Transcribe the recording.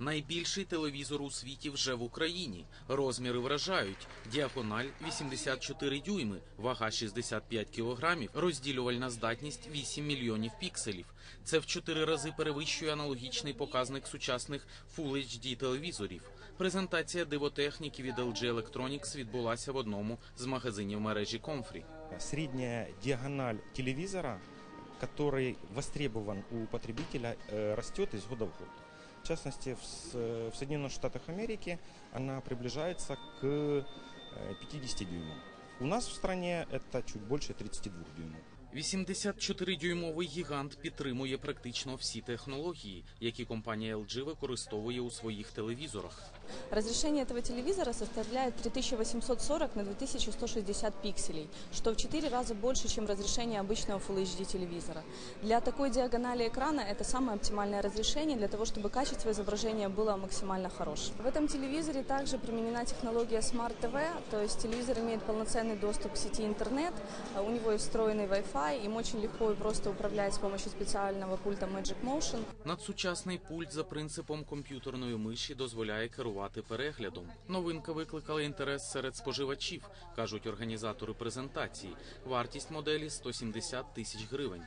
Найбільший телевізор у світі вже в Україні. Розміри вражають. Діагональ 84 дюйми, вага 65 кілограмів, розділювальна здатність 8 мільйонів пікселів. Це в 4 рази перевищує аналогічний показник сучасних Full HD телевізорів. Презентація дивотехніки від LG Electronics відбулася в одному з магазинів мережі Comfrey. Средняя диагональ телевизора, который востребован у потребителя, э, растет из года в год В частности, в С- в Соединенных Штатах Америки она приближается к э, 50 дюймам. У нас в стране это чуть больше 32 дюймов. 84-дюймовий гігант підтримує практично всі технології, які компанія LG використовує у своїх телевізорах. Разрешение этого телевизора составляет 3840 на 2160 пикселей, что в 4 раза больше, чем разрешение обычного Full HD телевизора. Для такой диагонали экрана это самое оптимальное разрешение для того, чтобы качество изображения было максимально хорошим. В этом телевизоре также применена технология Smart TV, то есть телевизор имеет полноценный доступ к сети интернет, а у него есть встроенный Wi-Fi, им очень легко и просто управлять с помощью специального пульта Magic Motion. Надсучасний пульт за принципом комп'ютерної миші дозволяє керувати переглядом. Новинка викликала інтерес серед споживачів, кажуть організатори презентації. Вартість моделі 170 тисяч гривень.